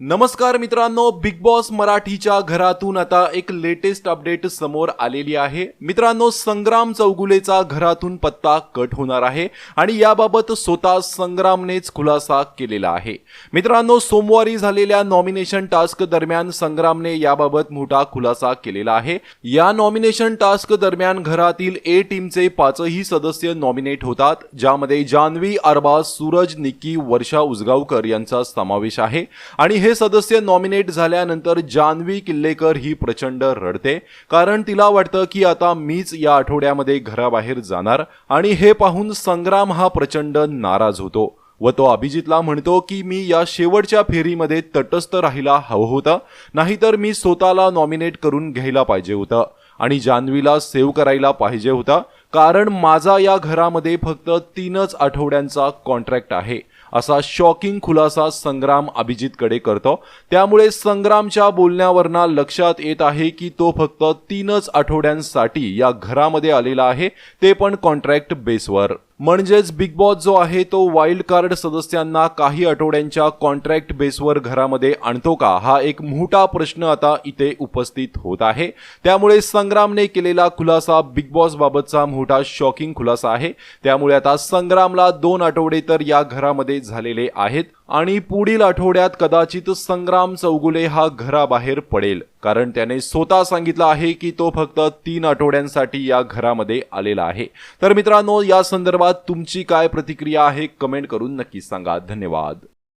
नमस्कार मित्रांनो big boss मराठीच्या घरातून आता एक लेटेस्ट अपडेट समोर आलेली आहे. मित्रांनो संग्राम चौगुलेचा घरातून पत्ता कट होणार आहे आणि याबाबत स्वतः संग्रामनेच खुलासा केलेला आहे. मित्रांनो सोमवारी झालेल्या नॉमिनेशन टास्क दरम्यान संग्रामने याबाबत मोठा खुलासा केलेला आहे. या नॉमिनेशन टास्क दरम्यान घरातील ए टीमचे पाचही सदस्य नॉमिनेट होतात ज्यामध्ये जान्हवी अरबाज सूरज निक्की वर्षा उजगावकर यांचा समावेश आहे. आणि हे सदस्य नॉमिनेट झाल्यानंतर जान्हवी किल्लेकर ही प्रचंड रडते. कारण तिला वाटतं की आता मीच या आठवड्यामध्ये घराबाहेर जाणार आणि हे पाहून संग्राम हा प्रचंड नाराज होतो. व तो अभिजितला म्हणतो की मी या शेवटच्या फेरीमध्ये तटस्थ राहायला हवं होतं नाहीतर मी स्वतःला नॉमिनेट करून घ्यायला पाहिजे होतं आणि जान्हवीला सेव्ह करायला पाहिजे होता. कारण माझा या घरामध्ये फक्त तीनच आठवड्यांचा कॉन्ट्रॅक्ट आहे. असा शॉकिंग खुलासा संग्राम अभिजितकडे करतो. त्यामुळे संग्रामच्या बोलण्यावरनं लक्षात येत आहे की तो फक्त तीनच आठवड्यांसाठी या घरामध्ये आलेला आहे. ते पण कॉन्ट्रॅक्ट बेसवर म्हणजेच बिग बॉस जो आहे तो वाईल्ड कार्ड सदस्यांना काही आठवड्यांच्या कॉन्ट्रॅक्ट बेसवर घरामध्ये आणतो का? हा एक मोठा प्रश्न आता इथे उपस्थित होत आहे. त्यामुळे संग्रामने केलेला खुलासा बिग बॉस बाबतचा मोठा शॉकिंग खुलासा आहे. त्यामुळे आता संग्रामला दोन आठवडे तर या घरामध्ये झालेले आहेत आणि पुढील आठवड्यात कदाचित संग्राम चौगुले हा घराबाहेर पडेल. कारण त्याने स्वतः सांगितलं आहे की तो फक्त तीन आठवड्यांसाठी या घरामध्ये आलेला आहे. तर मित्रांनो या संदर्भात तुमची काय प्रतिक्रिया आहे कमेंट करून नक्की सांगा. धन्यवाद.